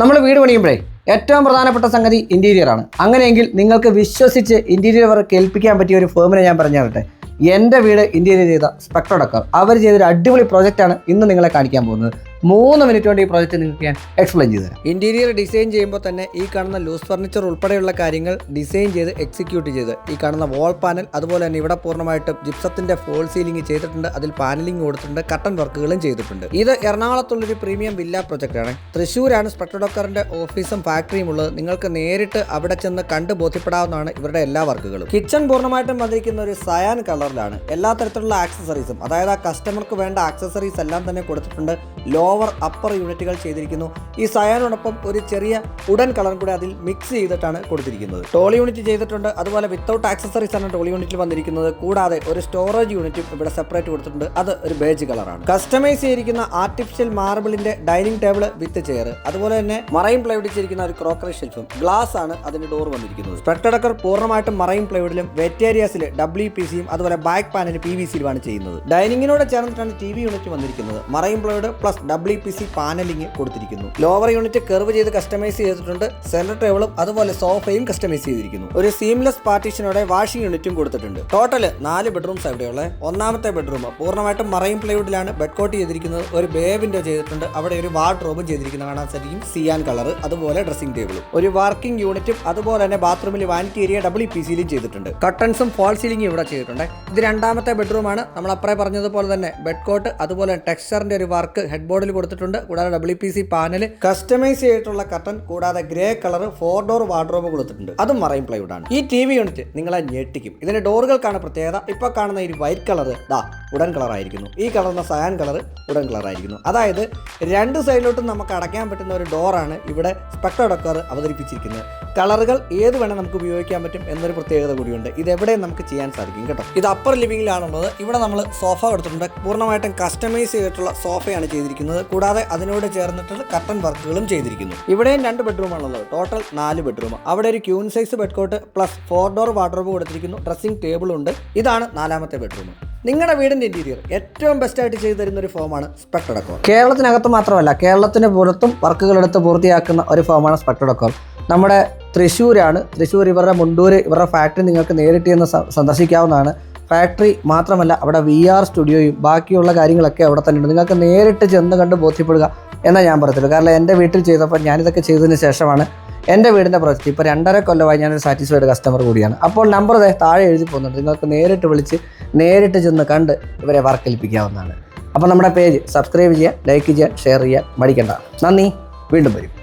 നമ്മൾ വീട് പണിയുമ്പോഴേ ഏറ്റവും പ്രധാനപ്പെട്ട സംഗതി ഇന്റീരിയർ ആണ്. അങ്ങനെയെങ്കിൽ നിങ്ങൾക്ക് വിശ്വസിച്ച് ഇന്റീരിയർ വർക്ക് ഏൽപ്പിക്കാൻ പറ്റിയ ഒരു ഫേമിനെ ഞാൻ പറഞ്ഞു തരട്ടെ എന്റെ വീട് ഇന്റീരിയർ ചെയ്ത സ്പെക്ട്രോഡക്കർ അവർ ചെയ്തൊരു അടിപൊളി പ്രോജക്റ്റാണ് ഇന്ന് നിങ്ങളെ കാണിക്കാൻ പോകുന്നത്. മൂന്ന് മിനിറ്റ് കൊണ്ട് ഈ പ്രോജക്റ്റ് നിങ്ങൾക്ക് ഞാൻ എക്സ്പ്ലെയിൻ ചെയ്തു തരാം. ഇന്റീരിയർ ഡിസൈൻ ചെയ്യുമ്പോൾ തന്നെ ഈ കാണുന്ന ലൂസ് ഫർണിച്ചർ ഉൾപ്പെടെയുള്ള കാര്യങ്ങൾ ഡിസൈൻ ചെയ്ത് എക്സിക്യൂട്ട് ചെയ്ത് ഈ കാണുന്ന വാൾ പാനൽ അതുപോലെ തന്നെ ഇവിടെ പൂർണമായിട്ടും ജിപ്സത്തിന്റെ ഫോൾ സീലിംഗ് ചെയ്തിട്ടുണ്ട് അതിൽ പാനലിംഗ് കൊടുത്തിട്ടുണ്ട് കട്ടൺ വർക്കുകളും ചെയ്തിട്ടുണ്ട്. ഇത് എറണാകുളത്തുള്ളൊരു പ്രീമിയം വില്ല പ്രൊജക്റ്റാണ് തൃശ്ശൂരാണ് സ്പെക്ട്രോഡോക്കറിന്റെ ഓഫീസും ഫാക്ടറിയും ഉള്ളത്. നിങ്ങൾക്ക് നേരിട്ട് അവിടെ ചെന്ന് കണ്ട് ബോധ്യപ്പെടാവുന്നതാണ് ഇവരുടെ എല്ലാ വർക്കുകളും കിച്ചൺ പൂർണമായിട്ടും വന്നിരിക്കുന്ന ഒരു സയാൻ കളറിലാണ് എല്ലാ തരത്തിലുള്ള ആക്സസറീസും അതായത് ആ കസ്റ്റമർക്ക് വേണ്ട ആക്സസറീസ് എല്ലാം തന്നെ കൊടുത്തിട്ടുണ്ട്. ലോവർ അപ്പർ യൂണിറ്റുകൾ ചെയ്തിരിക്കുന്നു. ഈ സയാനോടൊപ്പം ഒരു ചെറിയ ഉടൻ കളർ കൂടെ അതിൽ മിക്സ് ചെയ്തിട്ടാണ് കൊടുത്തിരിക്കുന്നത്. ടോൾ യൂണിറ്റ് ചെയ്തിട്ടുണ്ട്. അതുപോലെ വിത്തൗട്ട് ആക്സസറീസ് ആണ് ടോൾ യൂണിറ്റിൽ വന്നിരിക്കുന്നത്. കൂടാതെ ഒരു സ്റ്റോറേജ് യൂണിറ്റും ഇവിടെ സെപ്പറേറ്റ് കൊടുത്തിട്ടുണ്ട്. അത് ഒരു ബേജ് കളറാണ് കസ്റ്റമൈസ് ചെയ്തിരിക്കുന്ന ആർട്ടിഫിഷ്യൽ മാർബിളിന്റെ ഡൈനിങ് ടേബിൾ വിത്ത് ചെയർ അതുപോലെ തന്നെ മറൈൻ പ്ലൈവുഡ് ചെയ്തിരിക്കുന്ന ഒരു ക്രോക്കറി ഷെൽഫും ഗ്ലാസ് ആണ് അതിന്റെ ഡോർ വന്നിരിക്കുന്നത്. സ്പെക്ടഡക്കർ പൂർണമായിട്ടും മറൈൻ പ്ലൈവുഡിലും വെറ്റേരിയസിൽ ഡബ്ല്യു പി സിയും അതുപോലെ ബാക്ക് പാനൽ പി വി സിയിലുമാണ് ചെയ്യുന്നത്. ഡൈനിങ്ങിനോട് ചേർന്നിട്ടാണ് ടി വി യൂണിറ്റ് വന്നിരിക്കുന്നത്. Marine plywood plus W P C panelling കൊടുത്തിരിക്കുന്നു. ലോവർ യൂണിറ്റ് കർവ് ചെയ്ത് കസ്റ്റമൈസ് ചെയ്തിട്ടുണ്ട്. സെന്റർ ടേബിളും അതുപോലെ സോഫയും കസ്റ്റമൈസ് ചെയ്തിരിക്കുന്നു. ഒരു സീംലെസ് പാർട്ടീഷനോടെ വാഷിംഗ് യൂണിറ്റും കൊടുത്തിട്ടുണ്ട്. ടോട്ടൽ നാല് ബെഡ്റൂംസ് അവിടെയുള്ള ഒന്നാമത്തെ ബെഡ്റൂം പൂർണമായിട്ടും മറൈൻ പ്ലൈവുഡിലാണ് ബെഡ് കോട്ട് ചെയ്തിരിക്കുന്നത്. ഒരു ബേ വിൻഡോ ചെയ്തിട്ടുണ്ട്. അവിടെ ഒരു വാർഡ്രോബും ചെയ്തിരിക്കുന്ന കാണാൻ സാധിക്കും. സിയാൻ കളർ അതുപോലെ ഡ്രസ്സിംഗ് ടേബിളും ഒരു വർക്കിംഗ് യൂണിറ്റും അതുപോലെ തന്നെ ബാത്റൂമിൽ വാനിറ്റി ഏരിയ ഡബ്ല്യു പി സിയിലും ചെയ്തിട്ടുണ്ട്. കട്ടൺസും ഫോൾ സീലിംഗും ഇവിടെ ചെയ്തിട്ടുണ്ട്. ഇത് രണ്ടാമത്തെ ബെഡ്റൂമാണ് നമ്മൾ അപ്പറേ പറഞ്ഞതുപോലെ തന്നെ ബെഡ് കോട്ട് അതുപോലെ ടെക്സ്ചറിന്റെ ഒരു വർക്ക് ഹെഡ് ബോർഡിൽ കൊടുത്തിട്ടുണ്ട്. കൂടാതെ W P C panel customise ചെയ്തിട്ടുള്ള കട്ടൺ കൂടാതെ grey colour four door wardrobe കൊടുത്തിട്ടുണ്ട്. അതും മറൈൻ പ്ലൈവുഡ് ആണ്. ഈ ടി വി യൂണിറ്റ് നിങ്ങളെ ഞെട്ടിക്കും. ഇതിന്റെ ഡോറുകൾക്കാണ് പ്രത്യേകത. ഇപ്പൊ കാണുന്ന ഈ വൈറ്റ് കളർ ദാ ഉടൻ കളറായിരിക്കുന്നു ഈ കളറിന്റെ സയാൻ കളർ ഉടൻ കളറായിരിക്കുന്നു അതായത് രണ്ട് സൈഡിലോട്ടും നമുക്ക് അടയ്ക്കാൻ പറ്റുന്ന ഒരു ഡോറാണ് ഇവിടെ സ്പെക്ടോഡക്കർ അവതരിപ്പിച്ചിരിക്കുന്നത്. കളറുകൾ ഏത് വേണം നമുക്ക് ഉപയോഗിക്കാൻ പറ്റും എന്നൊരു പ്രത്യേകത കൂടിയുണ്ട്. ഇത് എവിടെയും നമുക്ക് ചെയ്യാൻ സാധിക്കും കേട്ടോ. ഇത് അപ്പർ ലിവിങ്ങിലാണുള്ളത് ഇവിടെ നമ്മൾ സോഫ കൊടുത്തിട്ടുണ്ട് പൂർണമായിട്ടും കസ്റ്റമൈസ് ചെയ്തിട്ടുള്ള സോഫയാണ് ചെയ്തിരിക്കുന്നത്. കൂടാതെ അതിനോട് ചേർന്നിട്ടുള്ള കർട്ടൻ വർക്കുകളും ചെയ്തിരിക്കുന്നു. ഇവിടെയും രണ്ട് ബെഡ്റൂമാണുള്ളത് ടോട്ടൽ നാല് ബെഡ്റൂം അവിടെ ഒരു queen size bed cot plus four door wardrobe കൊടുത്തിരിക്കുന്നു. ഡ്രസ്സിംഗ് ടേബിൾ ഉണ്ട്. ഇതാണ് നാലാമത്തെ ബെഡ്റൂം നിങ്ങളുടെ വീടിന്റെ ഇന്റീരിയർ ഏറ്റവും ബെസ്റ്റായിട്ട് ചെയ്തു തരുന്ന ഒരു ഫോമാണ് സ്പെക്ടഡക്കോർ കേരളത്തിനകത്ത് മാത്രമല്ല കേരളത്തിന് പുറത്തും വർക്കുകൾ എടുത്ത് പൂർത്തിയാക്കുന്ന ഒരു ഫോമാണ് സ്പെക്ടഡക്കോർ നമ്മുടെ തൃശ്ശൂരാണ്. തൃശ്ശൂർ ഇവരുടെ മുണ്ടൂർ ഇവരുടെ ഫാക്ടറി നിങ്ങൾക്ക് നേരിട്ട് ചെന്ന് സന്ദർശിക്കാവുന്നതാണ്. ഫാക്ടറി മാത്രമല്ല അവിടെ വി ആർ സ്റ്റുഡിയോയും ബാക്കിയുള്ള കാര്യങ്ങളൊക്കെ അവിടെ തന്നെ ഉണ്ട്. നിങ്ങൾക്ക് നേരിട്ട് ചെന്ന് കണ്ട് ബോധ്യപ്പെടുക എന്നേ ഞാൻ പറയത്തുള്ളൂ കാരണം എന്റെ വീട്ടിൽ ചെയ്തപ്പോൾ ഞാനിതൊക്കെ ചെയ്തതിന് ശേഷമാണ് എന്റെ വീടിന്റെ പ്രൊജക്റ്റ് ഇപ്പോൾ രണ്ടര കൊല്ലമായി ഞാനൊരു സാറ്റിസ്ഫൈഡ് കസ്റ്റമർ കൂടിയാണ്. അപ്പോൾ നമ്പർ താഴെ എഴുതി പോകുന്നുണ്ട്. നിങ്ങൾക്ക് നേരിട്ട് വിളിച്ച് നേരിട്ട് ചെന്ന് കണ്ട് ഇവരെ വർക്ക് ഏൽപ്പിക്കാവുന്നതാണ് അപ്പോൾ നമ്മുടെ പേജ് സബ്സ്ക്രൈബ് ചെയ്യുക ലൈക്ക് ചെയ്യുക ഷെയർ ചെയ്യുക മടിക്കണ്ട. നന്ദി. വീണ്ടും വരും.